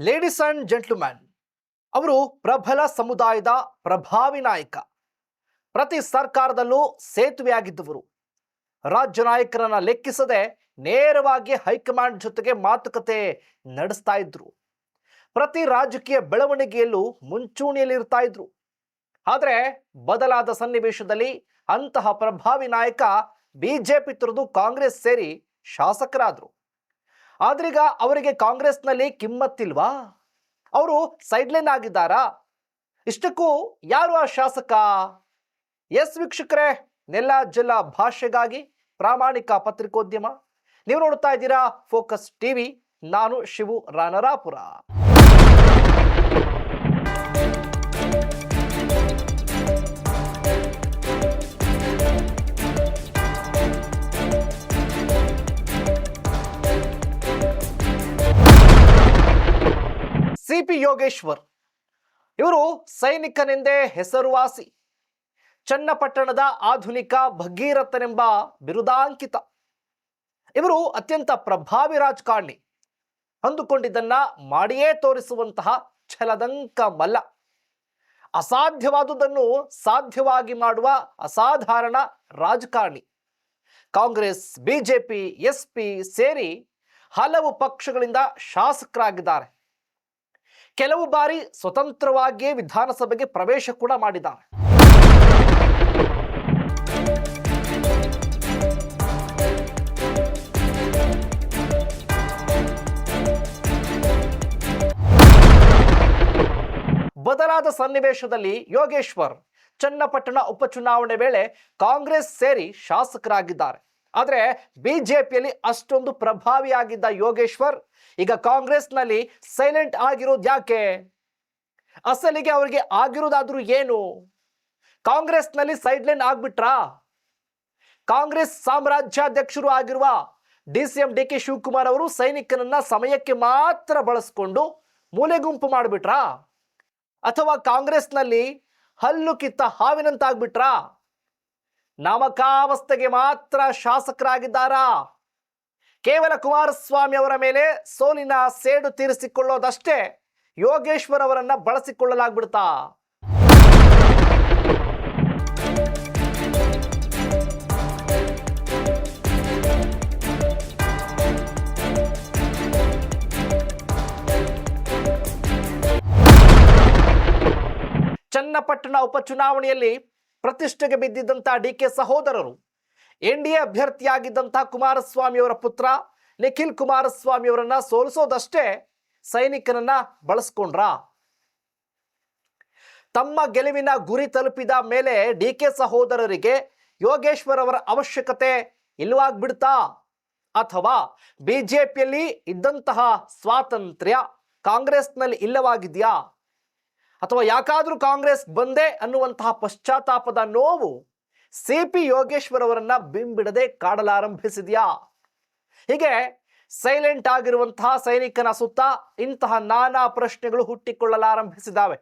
Ladies and gentleman ಅವರು ಪ್ರಬಲ ಸಮುದಾಯದ ಪ್ರಭಾವಿ ನಾಯಕ. ಪ್ರತಿ ಸರ್ಕಾರದಲ್ಲೂ ಸೇತುವೆಯಾಗಿದ್ದವರು. ರಾಜ್ಯ ನಾಯಕರನ್ನ ಲೆಕ್ಕಿಸದೆ ನೇರವಾಗಿ ಹೈಕಮಾಂಡ್ ಜೊತೆಗೆ ಮಾತುಕತೆ ನಡೆಸ್ತಾ ಇದ್ರು. ಪ್ರತಿ ರಾಜಕೀಯ ಬೆಳವಣಿಗೆಯಲ್ಲೂ ಮುಂಚೂಣಿಯಲ್ಲಿರ್ತಾ ಇದ್ರು. ಆದರೆ ಬದಲಾದ ಸನ್ನಿವೇಶದಲ್ಲಿ ಅಂತಹ ಪ್ರಭಾವಿ ನಾಯಕ ಬಿಜೆಪಿ ತೊರೆದು ಕಾಂಗ್ರೆಸ್ ಸೇರಿ ಶಾಸಕರಾದ್ರು. ಆದ್ರೀಗ ಅವರಿಗೆ ಕಾಂಗ್ರೆಸ್ನಲ್ಲಿ ಕಿಮ್ಮತ್ತಿಲ್ವಾ? ಅವರು ಸೈಡ್ಲೈನ್ ಆಗಿದ್ದಾರಾ? ಇಷ್ಟಕ್ಕೂ ಯಾರು ಆ ಶಾಸಕ? ಎಸ್ ವೀಕ್ಷಕರೇ, ನೆಲ ಜಲ ಭಾಷೆಗಾಗಿ ಪ್ರಾಮಾಣಿಕ ಪತ್ರಿಕೋದ್ಯಮ. ನೀವು ನೋಡ್ತಾ ಇದ್ದೀರಾ ಫೋಕಸ್ ಟಿವಿ, ನಾನು ಶಿವು ರಾನರಾಪುರ ಸಿ ಪಿ ಯೋಗೇಶ್ವರ್. ಇವರು ಸೈನಿಕನೆಂದೇ ಹೆಸರುವಾಸಿ. ಚನ್ನಪಟ್ಟಣದ ಆಧುನಿಕ ಭಗೀರಥನೆಂಬ ಬಿರುದಾಂಕಿತ. ಇವರು ಅತ್ಯಂತ ಪ್ರಭಾವಿ ರಾಜಕಾರಣಿ. ಅಂದುಕೊಂಡಿದ್ದನ್ನ ಮಾಡಿಯೇ ತೋರಿಸುವಂತಹ ಛಲದಂಕ ಮಲ್ಲ. ಅಸಾಧ್ಯವಾದುದನ್ನು ಸಾಧ್ಯವಾಗಿ ಮಾಡುವ ಅಸಾಧಾರಣ ರಾಜಕಾರಣಿ. ಕಾಂಗ್ರೆಸ್, ಬಿಜೆಪಿ ಎಸ್ಪಿ ಸೇರಿ ಹಲವು ಪಕ್ಷಗಳಿಂದ ಶಾಸಕರಾಗಿದ್ದಾರೆ. ಕೆಲವು ಬಾರಿ ಸ್ವತಂತ್ರವಾಗಿಯೇ ವಿಧಾನಸಭೆಗೆ ಪ್ರವೇಶ ಕೂಡ ಮಾಡಿದ್ದಾರೆ. ಬದಲಾದ ಸನ್ನಿವೇಶದಲ್ಲಿ ಯೋಗೇಶ್ವರ್, ಚನ್ನಪಟ್ಟಣ ಉಪಚುನಾವಣೆ ವೇಳೆ ಕಾಂಗ್ರೆಸ್ ಸೇರಿ ಶಾಸಕರಾಗಿದ್ದಾರೆ. ಆದರೆ ಬಿಜೆಪಿಯಲ್ಲಿ ಅಷ್ಟೊಂದು ಪ್ರಭಾವಿಯಾಗಿದ್ದ ಯೋಗೇಶ್ವರ್ ಈಗ ಕಾಂಗ್ರೆಸ್ನಲ್ಲಿ ಸೈಲೆಂಟ್ ಆಗಿರೋದು ಯಾಕೆ? ಅಸಲಿಗೆ ಅವರಿಗೆ ಆಗಿರೋದಾದ್ರೂ ಏನು? ಕಾಂಗ್ರೆಸ್ನಲ್ಲಿ ಸೈಡ್ಲೈನ್ ಆಗ್ಬಿಟ್ರಾ? ಕಾಂಗ್ರೆಸ್ ಸಾಮ್ರಾಜ್ಯಾಧ್ಯಕ್ಷರು ಆಗಿರುವ D C M D K Shivakumar ಅವರು ಸೈನಿಕನನ್ನ ಸಮಯಕ್ಕೆ ಮಾತ್ರ ಬಳಸ್ಕೊಂಡು ಮೂಲೆ ಗುಂಪು ಮಾಡಿಬಿಟ್ರಾ? ಅಥವಾ ಕಾಂಗ್ರೆಸ್ನಲ್ಲಿ ಹಲ್ಲು ಕಿತ್ತ ಹಾವಿನಂತಾಗ್ಬಿಟ್ರಾ? ನಾಮಕಾವಸ್ಥೆಗೆ ಮಾತ್ರ ಶಾಸಕರಾಗಿದ್ದಾರಾ? ಕೇವಲ ಕುಮಾರಸ್ವಾಮಿ ಅವರ ಮೇಲೆ ಸೋಲಿನ ಸೇಡು ತೀರಿಸಿಕೊಳ್ಳೋದಷ್ಟೇ ಯೋಗೇಶ್ವರ್ ಅವರನ್ನ ಬಳಸಿಕೊಳ್ಳಲಾಗ್ಬಿಡ್ತಾ? ಚನ್ನಪಟ್ಟಣ ಉಪಚುನಾವಣೆಯಲ್ಲಿ ಪ್ರತಿಷ್ಠೆಗೆ ಬಿದ್ದಿದ್ದಂತಹ ಡಿ ಕೆ ಸಹೋದರರು ಎನ್ ಡಿ ಎ ಅಭ್ಯರ್ಥಿಯಾಗಿದ್ದಂಥ ಕುಮಾರಸ್ವಾಮಿ ಅವರ ಪುತ್ರ ನಿಖಿಲ್ ಕುಮಾರಸ್ವಾಮಿ ಅವರನ್ನ ಸೋಲಿಸೋದಷ್ಟೇ ಸೈನಿಕನನ್ನ ಬಳಸ್ಕೊಂಡ್ರ? ತಮ್ಮ ಗೆಲುವಿನ ಗುರಿ ತಲುಪಿದ ಮೇಲೆ ಡಿ ಕೆ ಸಹೋದರರಿಗೆ ಯೋಗೇಶ್ವರ್ ಅವರ ಅವಶ್ಯಕತೆ ಇಲ್ಲವಾಗ್ಬಿಡ್ತಾ? ಅಥವಾ ಬಿಜೆಪಿಯಲ್ಲಿ ಇದ್ದಂತಹ ಸ್ವಾತಂತ್ರ್ಯ ಕಾಂಗ್ರೆಸ್ನಲ್ಲಿ ಇಲ್ಲವಾಗಿದೆಯಾ? ಅಥವಾ ಯಾಕಾದರೂ ಕಾಂಗ್ರೆಸ್ ಬಂದೆ ಅನ್ನುವಂತಹ ಪಶ್ಚಾತ್ತಾಪದ ನೋವು ಸಿ ಪಿ ಯೋಗೇಶ್ವರ್ ಅವರನ್ನ ಬಿಂಬಿಡದೆ ಕಾಡಲಾರಂಭಿಸಿದ್ಯಾ? ಹೀಗೆ ಸೈಲೆಂಟ್ ಆಗಿರುವಂತಹ ಸೈನಿಕನ ಸುತ್ತ ಇಂತಹ ನಾನಾ ಪ್ರಶ್ನೆಗಳು ಹುಟ್ಟಿಕೊಳ್ಳಲಾರಂಭಿಸಿದ್ದಾವೆ.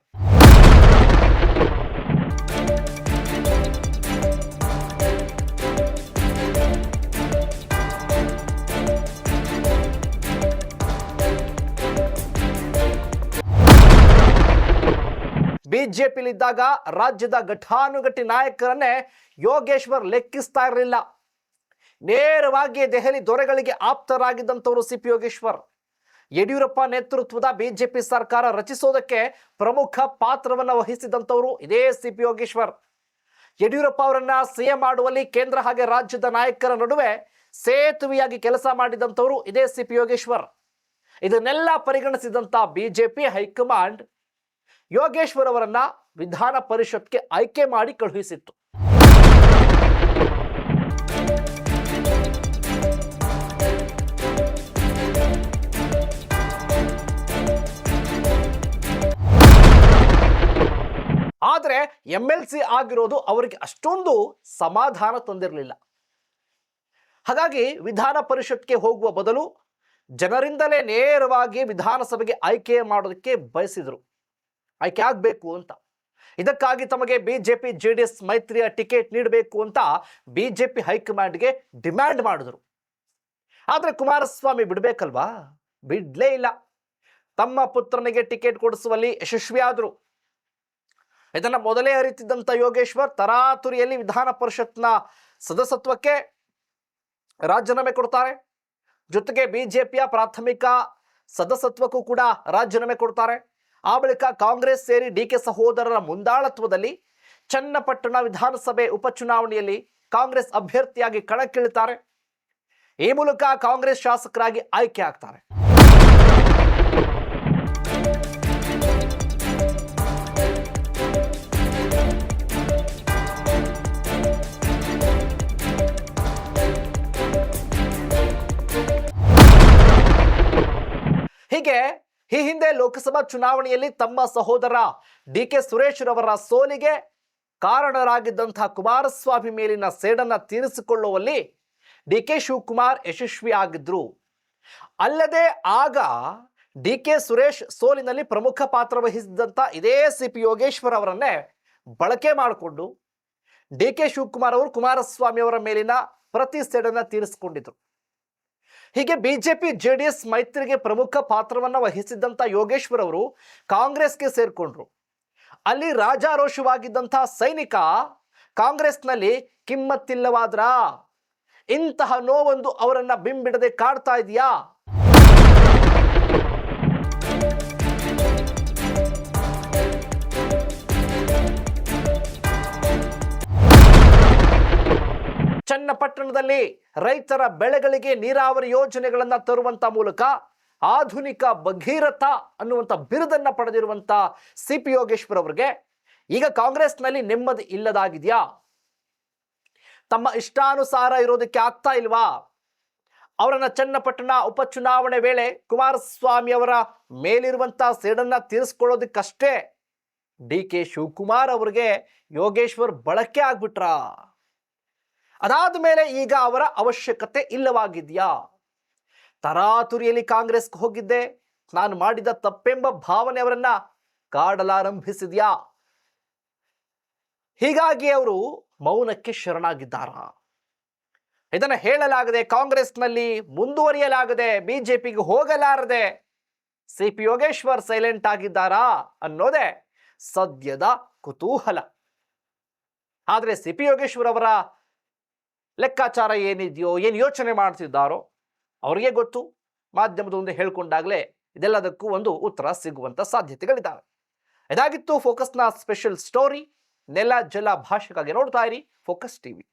ಬಿಜೆಪಿಲಿದ್ದಾಗ ರಾಜ್ಯದ ಘಟಾನುಘಟಿ ನಾಯಕರನ್ನೇ ಯೋಗೇಶ್ವರ್ ಲೆಕ್ಕಿಸ್ತಾ ಇರಲಿಲ್ಲ. ನೇರವಾಗಿ ದೆಹಲಿ ದೊರೆಗಳಿಗೆ ಆಪ್ತರಾಗಿದ್ದಂಥವರು ಸಿ ಪಿ ಯೋಗೇಶ್ವರ್. ಯಡಿಯೂರಪ್ಪ ನೇತೃತ್ವದ ಬಿಜೆಪಿ ಸರ್ಕಾರ ರಚಿಸೋದಕ್ಕೆ ಪ್ರಮುಖ ಪಾತ್ರವನ್ನು ವಹಿಸಿದಂಥವರು ಇದೇ ಸಿ ಪಿ ಯೋಗೇಶ್ವರ್. ಯಡಿಯೂರಪ್ಪ ಅವರನ್ನ ಸಿಎಂ ಮಾಡುವಲ್ಲಿ ಕೇಂದ್ರ ಹಾಗೆ ರಾಜ್ಯದ ನಾಯಕರ ನಡುವೆ ಸೇತುವೆಯಾಗಿ ಕೆಲಸ ಮಾಡಿದಂಥವರು ಇದೇ ಸಿ ಪಿ ಯೋಗೇಶ್ವರ್. ಇದನ್ನೆಲ್ಲ ಪರಿಗಣಿಸಿದಂಥ ಬಿಜೆಪಿ ಹೈಕಮಾಂಡ್ ಯೋಗೇಶ್ವರ್ ಅವರನ್ನ ವಿಧಾನ ಪರಿಷತ್ಗೆ ಆಯ್ಕೆ ಮಾಡಿ ಕಳುಹಿಸಿತ್ತು. ಎಂ ಎಲ್ ಸಿ ಆಗಿರೋದು ಅವರಿಗೆ ಅಷ್ಟೊಂದು ಸಮಾಧಾನ ತಂದಿರಲಿಲ್ಲ. ಹಾಗಾಗಿ ವಿಧಾನ ಪರಿಷತ್ಗೆ ಹೋಗುವ ಬದಲು ಜನರಿಂದಲೇ ನೇರವಾಗಿ ವಿಧಾನಸಭೆಗೆ ಆಯ್ಕೆ ಮಾಡೋದಕ್ಕೆ ಬಯಸಿದರು. ಆಯ್ಕೆ ಆಗಬೇಕು ಅಂತ. ಇದಕ್ಕಾಗಿ ತಮಗೆ ಬಿಜೆಪಿ ಜೆ ಡಿ ಎಸ್ ಮೈತ್ರಿಯ ಟಿಕೆಟ್ ನೀಡಬೇಕು ಅಂತ ಬಿಜೆಪಿ ಹೈಕಮಾಂಡ್ಗೆ ಡಿಮ್ಯಾಂಡ್ ಮಾಡಿದ್ರು. ಆದರೆ ಕುಮಾರಸ್ವಾಮಿ ಬಿಡಬೇಕಲ್ವಾ? ಬಿಡಲೇ ಇಲ್ಲ. ತಮ್ಮ ಪುತ್ರನಿಗೆ ಟಿಕೆಟ್ ಕೊಡಿಸುವಲ್ಲಿ ಯಶಸ್ವಿಯಾದರು. ಇದನ್ನ ಮೊದಲೇ ಅರಿತಿದ್ದಂಥ ಯೋಗೇಶ್ವರ್ ತರಾತುರಿಯಲ್ಲಿ ವಿಧಾನ ಪರಿಷತ್ನ ಸದಸ್ಯತ್ವಕ್ಕೆ ರಾಜೀನಾಮೆ ಕೊಡ್ತಾರೆ. ಜೊತೆಗೆ ಬಿಜೆಪಿಯ ಪ್ರಾಥಮಿಕ ಸದಸ್ಯತ್ವಕ್ಕೂ ಕೂಡ ರಾಜೀನಾಮೆ ಕೊಡ್ತಾರೆ. ಆ ಬಳಿಕ ಕಾಂಗ್ರೆಸ್ ಸೇರಿ ಡಿ ಕೆ ಸಹೋದರರ ಮುಂದಾಳತ್ವದಲ್ಲಿ ಚನ್ನಪಟ್ಟಣ ವಿಧಾನಸಭೆ ಉಪಚುನಾವಣೆಯಲ್ಲಿ ಕಾಂಗ್ರೆಸ್ ಅಭ್ಯರ್ಥಿಯಾಗಿ ಕಣಕ್ಕಿಳಿತಾರೆ. ಈ ಮೂಲಕ ಕಾಂಗ್ರೆಸ್ ಶಾಸಕರಾಗಿ ಆಯ್ಕೆ ಆಗ್ತಾರೆ. ಹೀಗೆ ಈ ಹಿಂದೆ ಲೋಕಸಭಾ ಚುನಾವಣೆಯಲ್ಲಿ ತಮ್ಮ ಸಹೋದರ ಡಿ ಕೆ ಸುರೇಶ್ ರವರ ಸೋಲಿಗೆ ಕಾರಣರಾಗಿದ್ದಂತಹ ಕುಮಾರಸ್ವಾಮಿ ಮೇಲಿನ ಸೇಡನ್ನ ತೀರಿಸಿಕೊಳ್ಳುವಲ್ಲಿ ಡಿ ಕೆ ಶಿವಕುಮಾರ್ ಯಶಸ್ವಿಯಾಗಿದ್ರು ಅಲ್ಲದೆ ಆಗ ಡಿ ಕೆ ಸುರೇಶ್ ಸೋಲಿನಲ್ಲಿ ಪ್ರಮುಖ ಪಾತ್ರ ವಹಿಸಿದಂಥ ಇದೇ ಸಿ ಪಿ ಯೋಗೇಶ್ವರ್ ಅವರನ್ನೇ ಬಳಕೆ ಮಾಡಿಕೊಂಡು ಡಿ ಕೆ ಶಿವಕುಮಾರ್ ಅವರು ಕುಮಾರಸ್ವಾಮಿ ಅವರ ಮೇಲಿನ ಪ್ರತಿ ಸೇಡನ್ನ ತೀರಿಸಿಕೊಂಡಿದ್ರು. ಹೀಗೆ ಬಿಜೆಪಿ, ಜೆಡಿಎಸ್ ಮೈತ್ರಿಗೆ ಪ್ರಮುಖ ಪಾತ್ರವನ್ನು ವಹಿಸಿದ್ದಂಥ ಯೋಗೇಶ್ವರ್ ಅವರು ಕಾಂಗ್ರೆಸ್ಗೆ ಸೇರಿಕೊಂಡ್ರು. ಅಲ್ಲಿ ರಾಜಾರೋಷವಾಗಿದ್ದಂಥ ಸೈನಿಕ ಕಾಂಗ್ರೆಸ್ನಲ್ಲಿ ಕಿಮ್ಮತ್ತಿಲ್ಲವಾದ್ರ? ಇಂತಹ ನೋವೊಂದು ಅವರನ್ನು ಬಿಂಬಿಡದೆ ಕಾಡ್ತಾ ಇದೆಯಾ? ಚನ್ನಪಟ್ಟಣದಲ್ಲಿ ರೈತರ ಬೆಳೆಗಳಿಗೆ ನೀರಾವರಿ ಯೋಜನೆಗಳನ್ನು ತರುವಂತ ಮೂಲಕ ಆಧುನಿಕ ಭಗೀರಥ ಅನ್ನುವಂಥ ಬಿರುದನ್ನ ಪಡೆದಿರುವಂಥ ಸಿ ಪಿ ಯೋಗೇಶ್ವರ್ ಅವರಿಗೆ, ಈಗ ಕಾಂಗ್ರೆಸ್ನಲ್ಲಿ ನೆಮ್ಮದಿ ಇಲ್ಲದಾಗಿದೆಯಾ? ತಮ್ಮ ಇಷ್ಟಾನುಸಾರ ಇರೋದಕ್ಕೆ ಆಗ್ತಾ ಇಲ್ವಾ? ಅವರನ್ನ ಚನ್ನಪಟ್ಟಣ ಉಪಚುನಾವಣೆ ವೇಳೆ ಕುಮಾರಸ್ವಾಮಿ ಅವರ ಮೇಲಿರುವಂಥ ಸೇಡನ್ನ ತೀರಿಸ್ಕೊಳ್ಳೋದಕ್ಕಷ್ಟೇ ಡಿ ಕೆ ಶಿವಕುಮಾರ್ ಅವರಿಗೆ ಯೋಗೇಶ್ವರ್ ಬಳಕೆ ಆಗ್ಬಿಟ್ರಾ? ಅದಾದ ಮೇಲೆ ಈಗ ಅವರ ಅವಶ್ಯಕತೆ ಇಲ್ಲವಾಗಿದೆಯಾ? ತರಾತುರಿಯಲ್ಲಿ ಕಾಂಗ್ರೆಸ್ಗೆ ಹೋಗಿದ್ದೆ. ನಾನು ಮಾಡಿದ ತಪ್ಪೆಂಬ ಭಾವನೆ ಅವರನ್ನ ಕಾಡಲಾರಂಭಿಸಿದ್ಯಾ? ಹೀಗಾಗಿ ಅವರು ಮೌನಕ್ಕೆ ಶರಣಾಗಿದ್ದಾರ? ಇದನ್ನ ಹೇಳಲಾಗದೆ ಕಾಂಗ್ರೆಸ್ನಲ್ಲಿ ಮುಂದುವರಿಯಲಾಗದೆ ಬಿಜೆಪಿಗೆ ಹೋಗಲಾರದೆ ಸಿ ಪಿ ಯೋಗೇಶ್ವರ್ ಸೈಲೆಂಟ್ ಆಗಿದ್ದಾರಾ ಅನ್ನೋದೇ ಸದ್ಯದ ಕುತೂಹಲ. ಆದರೆ ಸಿ ಪಿ ಯೋಗೇಶ್ವರ್ ಅವರ ಲೆಕ್ಕಾಚಾರ ಏನಿದೆಯೋ, ಏನು ಯೋಚನೆ ಮಾಡ್ತಿದ್ದಾರೋ ಅವರಿಗೆ ಗೊತ್ತು. ಮಾಧ್ಯಮದ ಮುಂದೆ ಹೇಳ್ಕೊಂಡಾಗಲೇ ಇದೆಲ್ಲದಕ್ಕೂ ಒಂದು ಉತ್ತರ ಸಿಗುವಂಥ ಸಾಧ್ಯತೆಗಳಿದ್ದಾವೆ. ಇದಾಗಿತ್ತು ಫೋಕಸ್ನ ಸ್ಪೆಷಲ್ ಸ್ಟೋರಿ. ನೆಲ, ಜಲ ಭಾಷೆಗಾಗಿ ನೋಡ್ತಾ ಇರಿ. Focus TV.